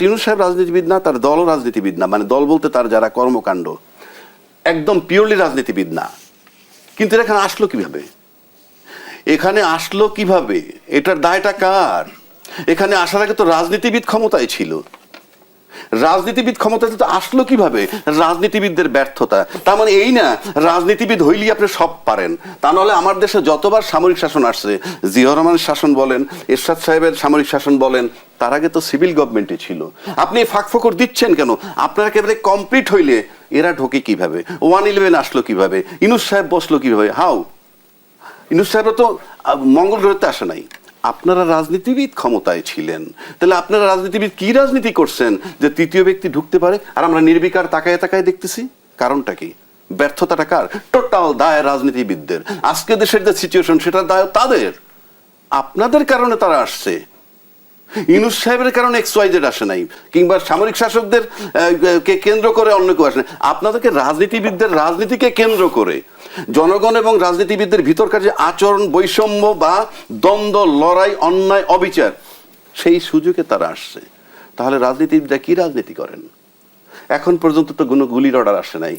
টিনু সাহেব রাজনীতিবিদ না, তার দল রাজনীতিবিদ না। মানে দল বলতে তার যারা কর্মকাণ্ড, একদম পিওরলি রাজনীতিবিদ না। কিন্তু এখানে আসলো কীভাবে? এখানে আসলো কীভাবে? এটার দায়টা কার? এখানে আসার আগে তো রাজনীতিবিদ ক্ষমতায় ছিল। রাজনীতিবিদ ক্ষমতাতে তো আসলো কীভাবে? রাজনীতিবিদদের ব্যর্থতা। তার মানে এই না, রাজনীতিবিদ হইলেই আপনি সব পারেন। তা নাহলে আমার দেশে যতবার সামরিক শাসন আসছে জিয়র রহমানের শাসন বলেন, এরশাদ সাহেবের সামরিক শাসন বলেন, তার আগে তো সিভিল গভর্নমেন্টে ছিল। আপনি ফাঁক ফোকর দিচ্ছেন কেন? আপনার একেবারে কমপ্লিট হইলে এরা ঢোকে কীভাবে? ওয়ান ইলেভেন আসলো কীভাবে? ইনুস সাহেব বসল কীভাবে? হাউ ইনুস সাহেবরা তো মঙ্গল গ্রহতে আসে নাই। আপনারা রাজনীতিবিদ ক্ষমতায় ছিলেন। তাহলে আপনারা রাজনীতিবিদ কি রাজনীতি করছেন যে তৃতীয় ব্যক্তি ঢুকতে পারে? আর আমরা নির্বিকার তাকায় তাকায় দেখতেছি। কারণটা কি? ব্যর্থতাটা কার? টোটাল দায় রাজনীতিবিদদের। আজকে দেশের যে সিচুয়েশন সেটা দায় তাদের। আপনাদের কারণে তারা আসছে। ইনুস সাহেবের কারণে এক্স ওয়াই জেড আসে নাই, কিংবা সামরিক শাসকদের কে কেন্দ্র করে অন্য কেউ আসে নাই। আপনাদেরকে রাজনীতিবিদদের রাজনীতিকে কেন্দ্র করে জনগণ এবং রাজনীতিবিদদের ভিতরকার যে আচরণ, বৈষম্য বা দ্বন্দ্ব, লড়াই, অন্যায়, অবিচার, সেই সুযোগে তারা আসছে। তাহলে রাজনীতিবিদরা কি রাজনীতি করেন? এখন পর্যন্ত তো কোনো গুলির অর্ডার আসে নাই।